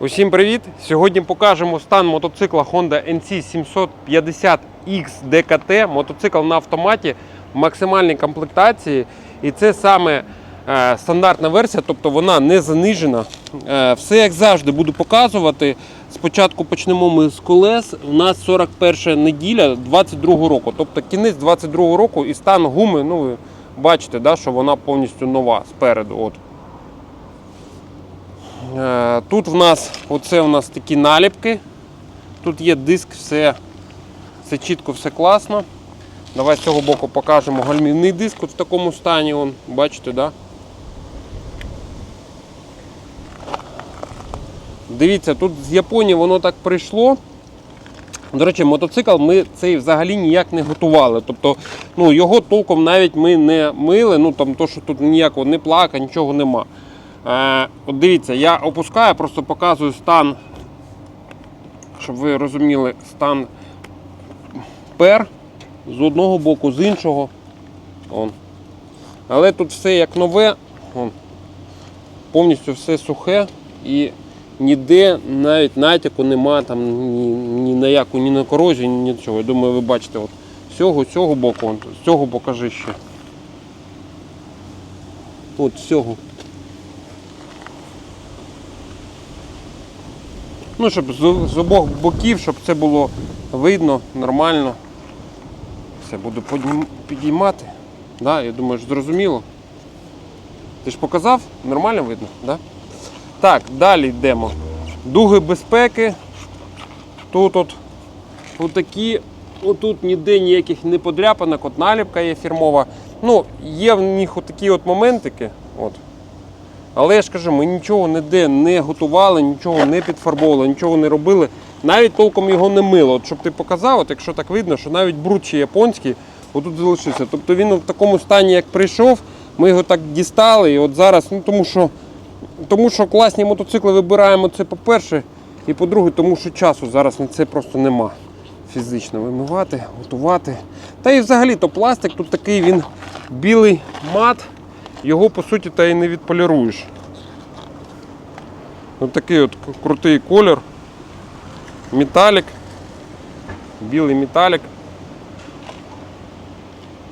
Усім привіт! Сьогодні покажемо стан мотоцикла Honda NC 750X DKT. Мотоцикл на автоматі в максимальній комплектації. І це саме е, стандартна версія, тобто вона не занижена. Е, все як завжди буду показувати. Спочатку почнемо ми з колес. У нас 41 неділя 22 року, тобто кінець 22 року і стан гуми, ну ви бачите, да, що вона повністю нова спереду. От. Е, Тут в нас оце у нас такі наліпки. Тут є диск, все, все чітко, все класно. Давай з цього боку покажемо гальмівний диск от в такому стані. Он, бачите, да? Дивіться, тут з Японії воно так прийшло. До речі, мотоцикл ми цей взагалі ніяк не готували. Тобто, ну, його толком навіть ми не мили, ну там то, що тут ніякого не плака, нічого нема. Е, от дивіться, я опускаю, просто показую стан, щоб ви розуміли, стан пер з одного боку, з іншого. Он. Але тут все як нове, он. повністю все сухе і ніде навіть натяку нема там ні, ні на яку, ні на корозію, ні нічого. Я думаю, ви бачите, от, з цього, з цього боку, он, з цього покажи ще. От з цього. Ну, щоб з, обох боків, щоб це було видно, нормально. Все, буду підіймати. Да, я думаю, ж зрозуміло. Ти ж показав? Нормально видно, да? Так, далі йдемо. Дуги безпеки. Тут от отакі, отут ніде ніяких не подряпанок, от наліпка є фірмова. Ну, є в них отакі от моментики. От. Але я ж кажу, ми нічого ніде не готували, нічого не підфарбовували, нічого не робили. Навіть толком його не мило. От щоб ти показав, от якщо так видно, що навіть бруд ще японський отут залишився. Тобто він в такому стані, як прийшов, ми його так дістали. І от зараз, ну тому що, тому що класні мотоцикли вибираємо це по-перше, і по-друге, тому що часу зараз на це просто нема. Фізично вимивати, готувати. Та і взагалі то пластик тут такий він білий мат його по суті та і не відполіруєш. Ось такий от крутий колір. Металік. Білий металік.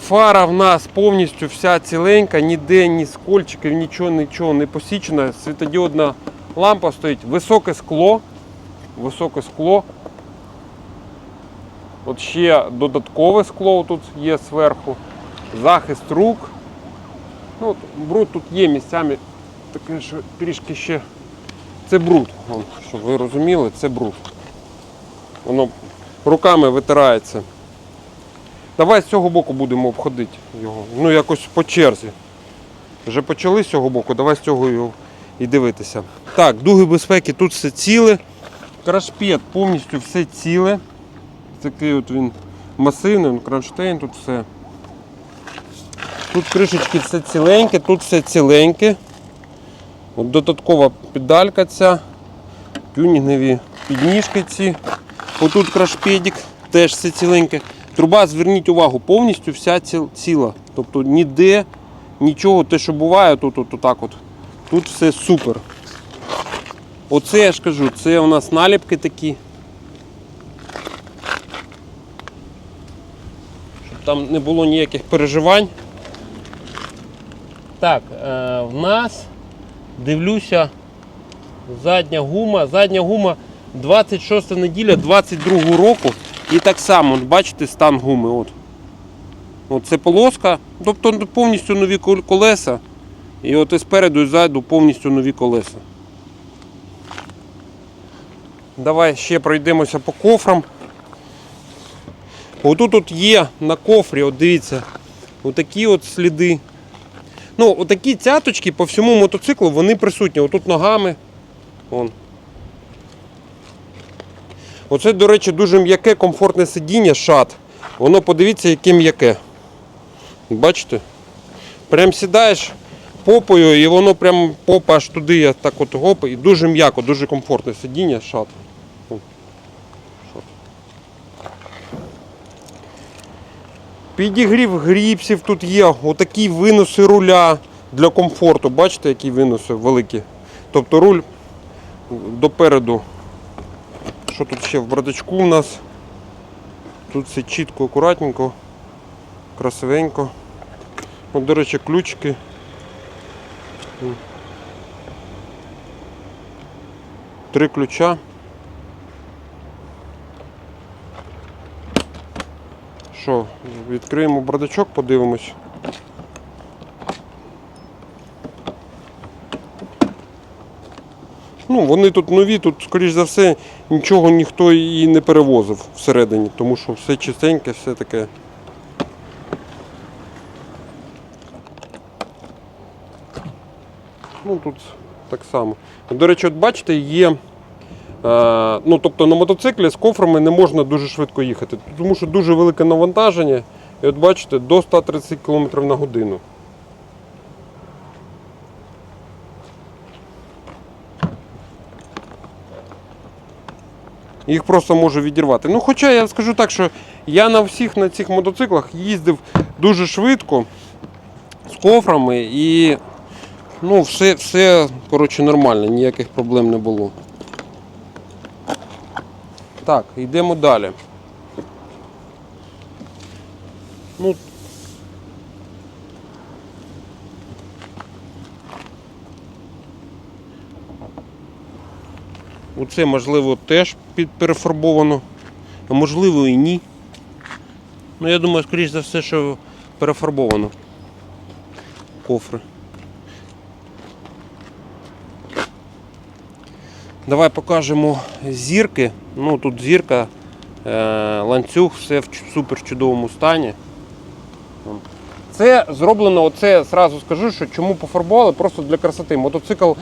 Фара в нас повністю вся ціленька, ніде ні скольчиків, нічого, нічого не посічено. Світодіодна лампа стоїть, високе скло. Високе скло. От ще додаткове скло тут є зверху. Захист рук. Ну, от бруд тут є місцями, таке, що трішки ще. Це бруд. Щоб ви розуміли, це бруд. Воно руками витирається. Давай з цього боку будемо обходити його. Ну, якось по черзі. Вже почали з цього боку, давай з цього його і дивитися. Так, дуги безпеки тут все ціле. Крашпет повністю все ціле. Такий от він масивний, кронштейн, тут все. Тут кришечки все ціленьке, тут все ціленьке. От додаткова педалька ця, тюнінгові підніжки ці. Отут крашпедик, теж все ціленьке. Труба, зверніть увагу, повністю вся ціла. Тобто ніде нічого, те, що буває, тут от, отак от. Тут все супер. Оце я ж кажу, це у нас наліпки такі. Щоб там не було ніяких переживань. Так, е, в нас дивлюся задня гума. Задня гума 26 неділя 22 року. І так само, бачите, стан гуми. От. От це полоска, тобто повністю нові колеса. І от і спереду і ззаду повністю нові колеса. Давай ще пройдемося по кофрам. Отут от є на кофрі, от дивіться, отакі от сліди. Ну, отакі цяточки по всьому мотоциклу вони присутні. Отут ногами. Вон. Оце, до речі, дуже м'яке, комфортне сидіння, шат. Воно подивіться, яке м'яке. Бачите? Прям сідаєш попою і воно прям попа аж туди, я так от гоп, і дуже м'яко, дуже комфортне сидіння, шат. Вон. Шат. Підігрів гріпсів тут є, отакі виноси руля для комфорту. Бачите, які виноси великі. Тобто руль допереду. Що тут ще в бардачку у нас? Тут все чітко, акуратненько, красивенько. От, до речі, ключики. Три ключа. Що, відкриємо бардачок, подивимось. Ну, вони тут нові, тут, скоріш за все, нічого ніхто і не перевозив всередині, тому що все чистеньке, все таке. Ну, тут так само. До речі, от бачите, є. Е, ну, тобто на мотоциклі з кофрами не можна дуже швидко їхати, тому що дуже велике навантаження. І от бачите, до 130 км на годину. Їх просто може відірвати. Ну, хоча я скажу так, що я на всіх на цих мотоциклах їздив дуже швидко з кофрами і ну, все, все коротше, нормально, ніяких проблем не було. Так, йдемо далі. Ну, Оце можливо теж перефарбовано, а можливо і ні. Ну я думаю, скоріш за все, що перефарбовано. Кофри. Давай покажемо зірки. Ну тут зірка, е, ланцюг, все в супер чудовому стані. Це зроблено, оце зразу скажу, що чому пофарбували, просто для красоти. Мотоцикл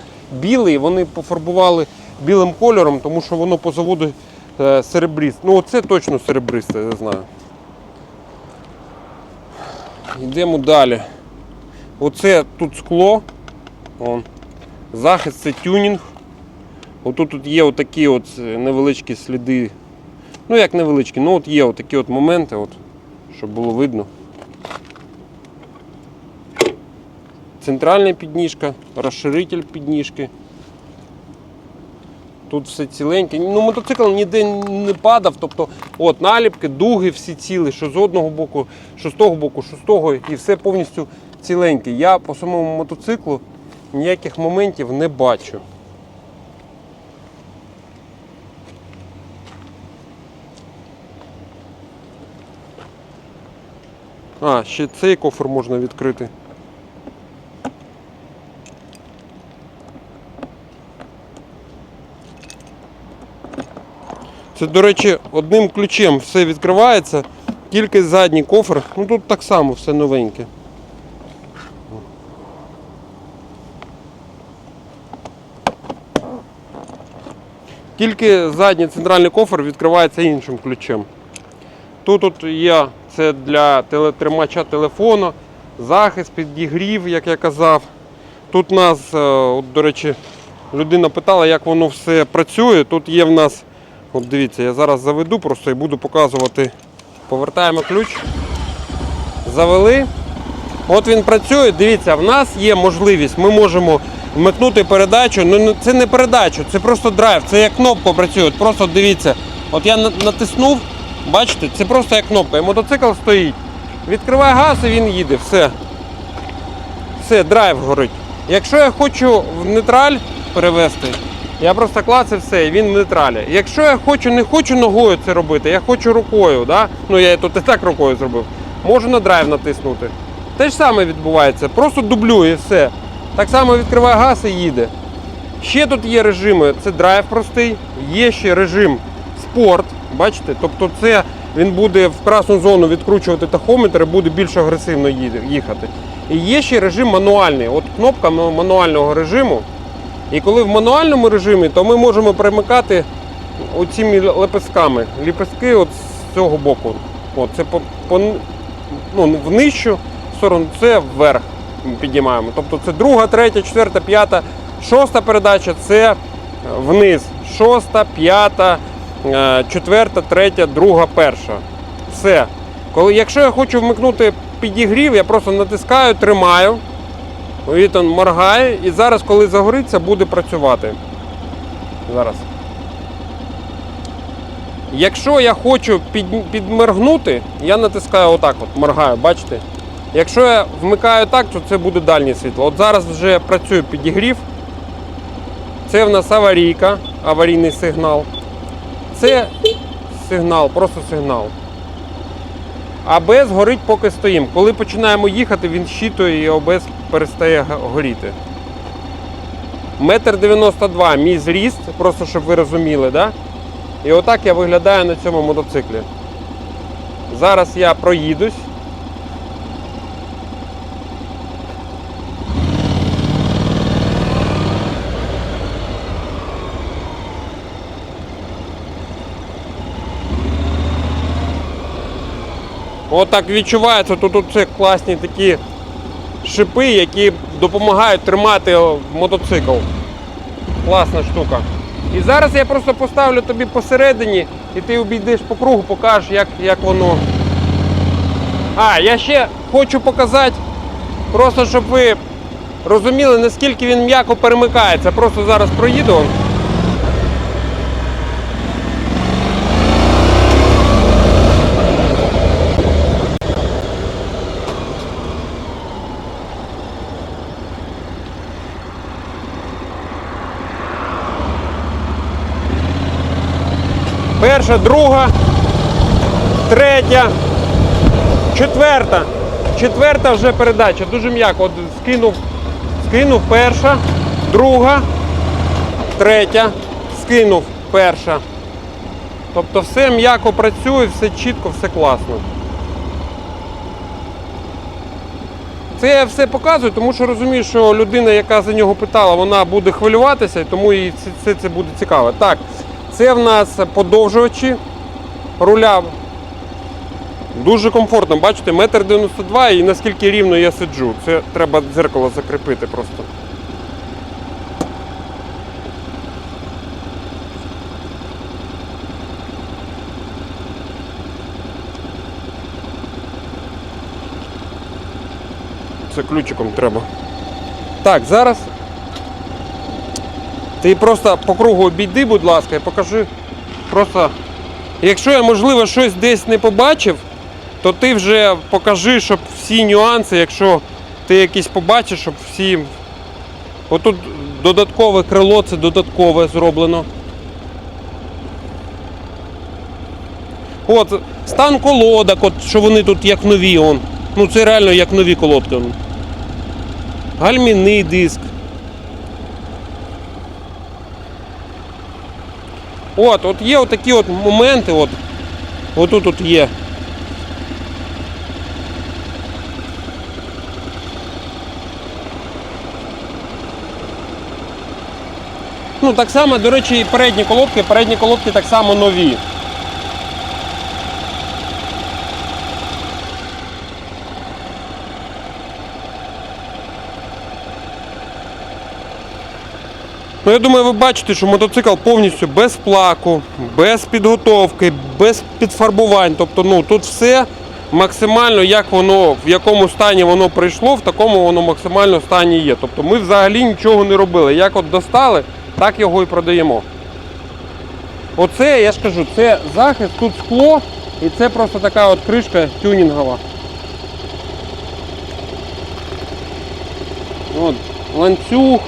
білий, вони пофарбували білим кольором, тому що воно по заводу е, серебристе. Ну оце точно серебристе, я знаю. Йдемо далі. Оце тут скло. Захист це тюнінг. Отут тут є отакі от е, невеличкі сліди. Ну як невеличкі, ну от є отакі от моменти, от, щоб було видно. Центральна підніжка, розширитель підніжки. Тут все ціленьке. Ну, мотоцикл ніде не падав, тобто от наліпки, дуги всі ціли, що з одного боку, що з того боку, що з того, і все повністю ціленьке. Я по самому мотоциклу ніяких моментів не бачу. А, ще цей кофр можна відкрити. Це, до речі, одним ключем все відкривається, тільки задній кофр. Ну тут так само все новеньке. Тільки задній центральний кофр відкривається іншим ключем. Тут от є це для телетримача телефону, захист, підігрів, як я казав. Тут нас, е, от, до речі, людина питала, як воно все працює. Тут є в нас, от дивіться, я зараз заведу просто і буду показувати. Повертаємо ключ. Завели. От він працює. Дивіться, в нас є можливість, ми можемо вмикнути передачу. Ну ну, це не передачу, це просто драйв, це як кнопка працює. От Просто дивіться, от я натиснув, бачите, це просто як кнопка. І мотоцикл стоїть. Відкриває газ і він їде. Все. Все, драйв горить. Якщо я хочу в нейтраль перевести, я просто клацаю все, і він в нейтралі. Якщо я хочу, не хочу ногою це робити, я хочу рукою, да? ну я тут і так рукою зробив, можу на драйв натиснути. Те ж саме відбувається, просто дублює і все. Так само відкриває газ і їде. Ще тут є режими, це драйв простий, є ще режим спорт. Бачите? Тобто це він буде в красну зону відкручувати тахометр і буде більш агресивно їхати. І є ще режим мануальний. От кнопка мануального режиму. І коли в мануальному режимі, то ми можемо перемикати оціми лепестками. Ліпестки от з цього боку. От, це по, по, ну, в нижчу сторону, це вверх ми піднімаємо. Тобто це друга, третя, четверта, п'ята, шоста передача це вниз. Шоста, п'ята, четверта, третя, друга, перша. Все. Коли, якщо я хочу вмикнути підігрів, я просто натискаю, тримаю. Він моргає і зараз, коли загориться, буде працювати. Зараз. Якщо я хочу під, підморгнути, я натискаю отак, от моргаю, бачите? Якщо я вмикаю так, то це буде дальнє світло. От зараз вже працює підігрів. Це в нас аварійка, аварійний сигнал. Це сигнал, просто сигнал. АБС горить, поки стоїмо. Коли починаємо їхати, він щитує і АБС перестає горіти. Метр 92 мій зріст, просто щоб ви розуміли, да? І отак я виглядаю на цьому мотоциклі. Зараз я проїдусь. Отак відчувається, тут, це класні такі шипи, які допомагають тримати мотоцикл. Класна штука. І зараз я просто поставлю тобі посередині, і ти обійдеш по кругу, покажеш, як, як воно. А, я ще хочу показати, просто щоб ви розуміли, наскільки він м'яко перемикається. Просто зараз проїду. Перша, друга, третя, четверта. Четверта вже передача. Дуже м'яко. От скинув, скинув перша, друга, третя, скинув перша. Тобто все м'яко працює, все чітко, все класно. Це я все показую, тому що розумію, що людина, яка за нього питала, вона буде хвилюватися, і тому їй це, це, буде цікаво. Так, це в нас подовжувачі руля. Дуже комфортно, бачите, метр 92 і наскільки рівно я сиджу. Це треба дзеркало закріпити просто. Це ключиком треба. Так, зараз ти просто по кругу обійди, будь ласка, і покажи. Просто, якщо я, можливо, щось десь не побачив, то ти вже покажи, щоб всі нюанси, якщо ти якісь побачиш, щоб всі. Отут додаткове крило, це додаткове зроблено. От, стан колодок, от, що вони тут як нові. Он. Ну це реально як нові колодки. он. Гальмівний диск. От, от є отакі от моменти, от, отут от є. Ну, так само, до речі, і передні колодки, передні колодки так само нові. Ну, я думаю, ви бачите, що мотоцикл повністю без плаку, без підготовки, без підфарбувань. Тобто, ну тут все максимально, як воно, в якому стані воно прийшло, в такому воно максимально стані є. Тобто ми взагалі нічого не робили. Як от достали, так його і продаємо. Оце, я ж кажу, це захист, тут скло, і це просто така от кришка тюнінгова. От, ланцюг.